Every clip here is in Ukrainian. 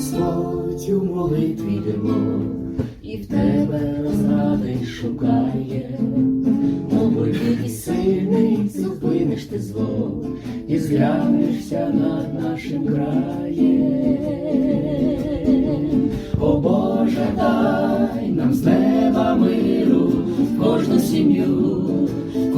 Господь у молитві йдемо, і в тебе розради шукає. Молитві і сильний, зупиниш ти зло, і зглянешся над нашим краєм. О Боже, дай нам з неба миру, кожну сім'ю,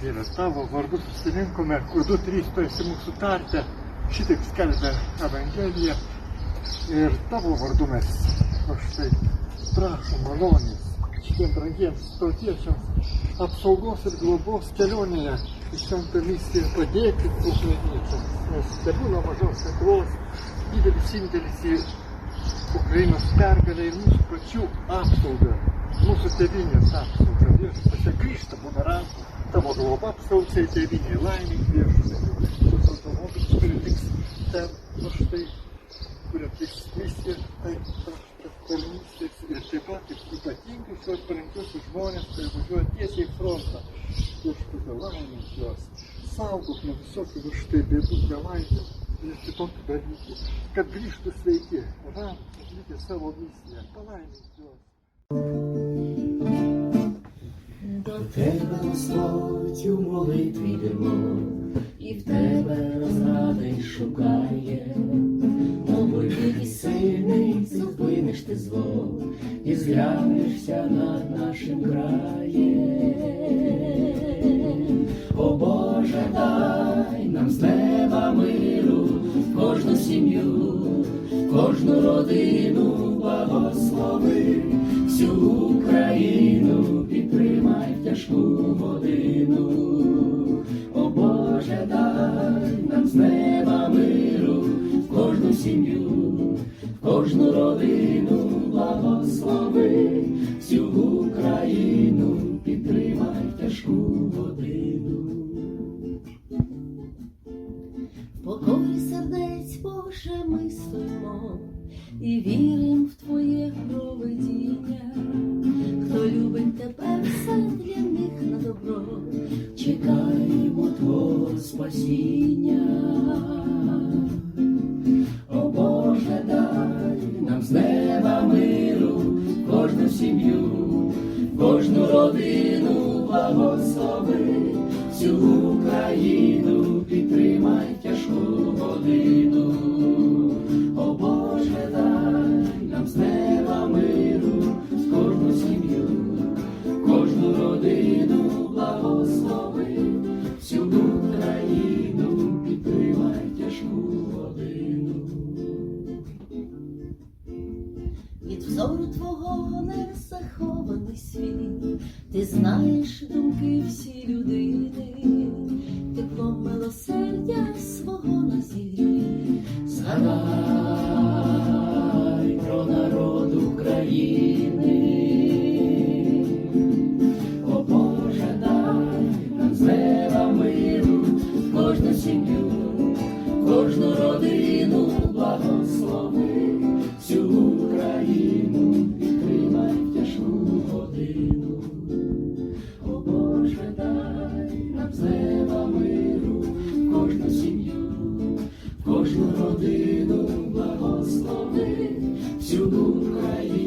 Dieve tavo vardu susirinkome, kur du trys tu esi mūsų tarpe, šitaip skelbia Evangelija. Ir tavo vardu mes o štai prašom malonės šitiems brangiems tautiečiams apsaugos ir globos kelionėje į šventą misiją padėti ukrainiečiams. Nes tebūna mažos Lietuvos didelis indėlis į Ukrainos pergalę ir mūsų pačių apsaugą, mūsų tėvynės apsaugą. Viešpatie grįžta bumerangų, tavo globa apsauciai tėvynė, laimink viešpatie. Tos automobilis, kurie liks ten, nu štai, kurie atliks misiją, tai tarnystės ir taip pat ypatingai šios parinkiusius žmonės, kurie važiuoja tiesiai į frontą. Viešpatie, laimink juos. Saugok nuo visokių va štai bėdų, nelaimė ir kitokių dalykų, kad grįžtų sveiki, ramūs, atlikę savo misiją. Palaimink juos. До тебе, Господь, у молитві йдемо, і в тебе розради шукає. Молитві сильний, зупиниш ти зло, і зглянешся над нашим краєм. Родину благослови, всю Україну підтримай в тяжку годину. О Боже, дай нам з неба миру, кожну сім'ю, в кожну родину благослови, всю Україну підтримай в тяжку годину. В покої сердець, Боже, ми стоїмо і вірим в Твоє провидіння. Хто любить тебе, все для них на добро. чекаємо Твого спасіння. О Боже, дай нам з неба миру, кожну сім'ю, кожну родину благослови, всю Україну Від взору Твого не захований світ, ти знаєш думки всі людини, теплом милосердя свого на. Згадай про народ України. О Боже, дай нам з неба миру, кожну сім'ю, кожну родину благослови, кожну